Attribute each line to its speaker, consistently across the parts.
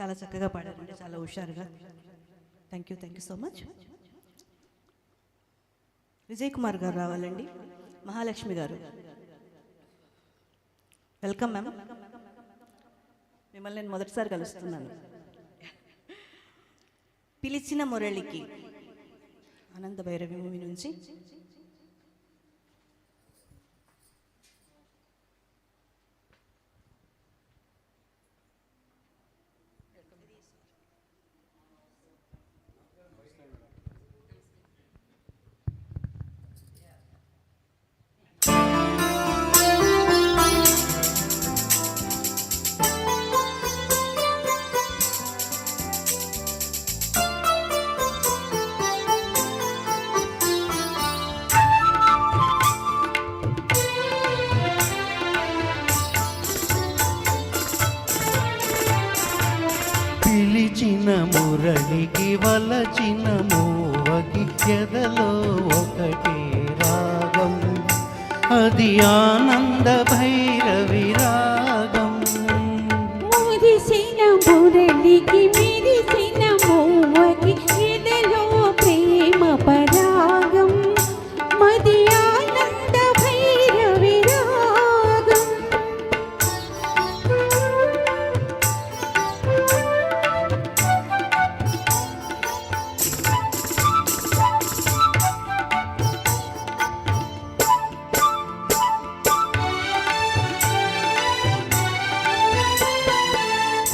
Speaker 1: చాలా చక్కగా పాడారండి చాలా హుషారుగా. Thank you thank you so much Vijay Kumar గారు రావాలండి. మహాలక్ష్మి గారు. వెల్కమ్ మ్యామ్ మిమ్మల్ని నేను మొదటిసారి కలుస్తున్నాను. పిలిచిన మురళికి ఆనంద భైరవి మూవీ నుంచి
Speaker 2: పిలిచిన మురళికి వలచిన మోవకి ఎదలో ఒకటే రాగం. అది ఆనంద
Speaker 3: భైరవిరా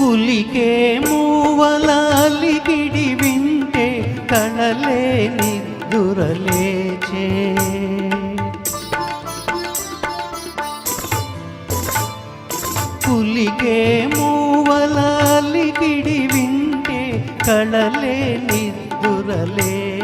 Speaker 2: పులికే మూవలాలి గిడి వింటే కళలే నిద్దురలేచే పులికే మూవలాలి గిడి వింటే కళలే నిద్దురలేచే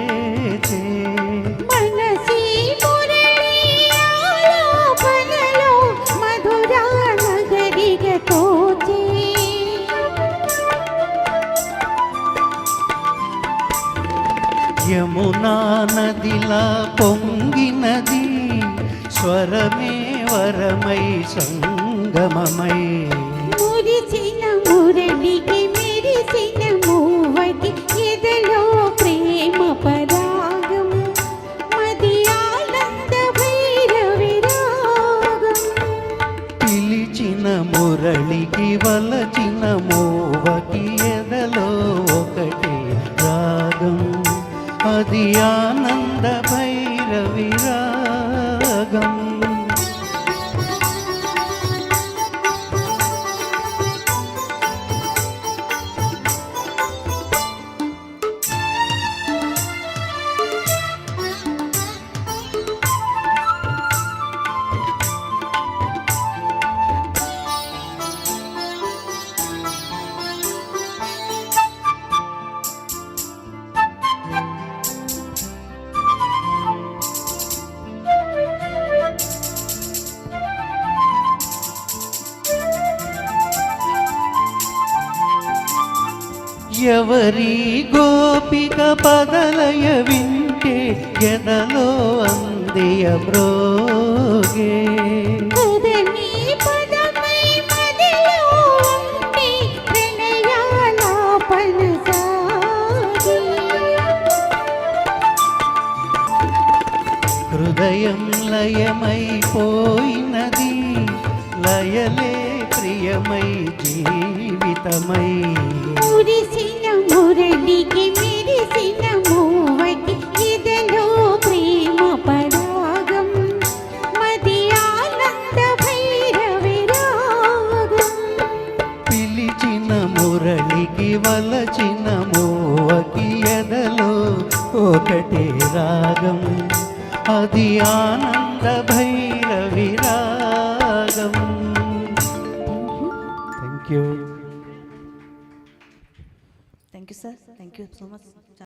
Speaker 2: యమునా నదిలా పొంగినది స్వరమే వరమై సంగమమై.
Speaker 3: మురిసిన మురళికి మెరిసిన మూవకి ఎదలో ప్రేమ పరాగం మది ఆనంద భైరవి రాగం.
Speaker 2: పిలిచిన మురళికి వలచిన మోవకి అది ఎవరి గోపిక పదలయ వింటే ఎదలో అందియ బ్రోగే హృదయం లయమైపోయినది లయలే ప్రియమై జీవితమై.
Speaker 3: మురిసిన మురళికి మెరిసిన మూవకి ఎదలో ప్రేమ పరాగం. మది ఆనంద భైరవి
Speaker 2: పిలిచిన మురళికి వలచిన మోవకి ఎదలో ఒకటే రాగం. అది Ananda Bhairavi thank you
Speaker 1: thank you sir thank you so much